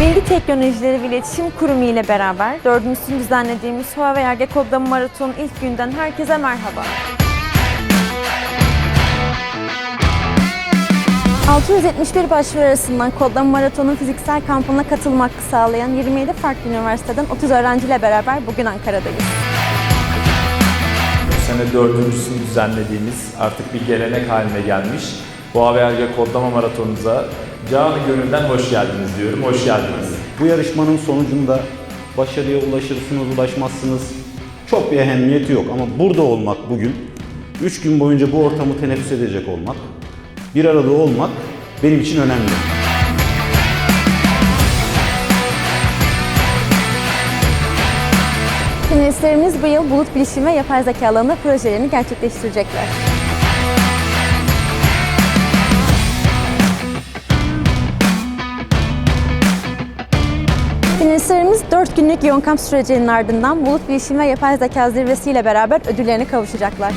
Teknolojileri ve İletişim Kurumu ile beraber dördüncüsünü düzenlediğimiz Huawei Erge Kodlama Maratonu ilk günden herkese merhaba. 671 başvuru arasından Kodlama Maratonu'nun fiziksel kampına katılmak sağlayan 27 farklı üniversiteden 30 öğrenciyle beraber bugün Ankara'dayız. Bu sene dördüncüsünü düzenlediğimiz artık bir gelenek haline gelmiş Huawei Erge Kodlama Maratonu'nuza canı gönülden hoş geldiniz diyorum. Hoş geldiniz. Bu yarışmanın sonucunda başarıya ulaşırsınız, ulaşmazsınız. Çok bir ehemmiyeti yok ama burada olmak bugün, 3 gün boyunca bu ortamı teneffüs edecek olmak, bir arada olmak benim için önemli. Finalistlerimiz bu yıl bulut bilişim ve yapay zeka alanında projelerini gerçekleştirecekler. Finalistlerimiz 4 günlük yoğun kamp sürecinin ardından bulut bilişim ve yapay zeka zirvesiyle beraber ödüllerine kavuşacaklar.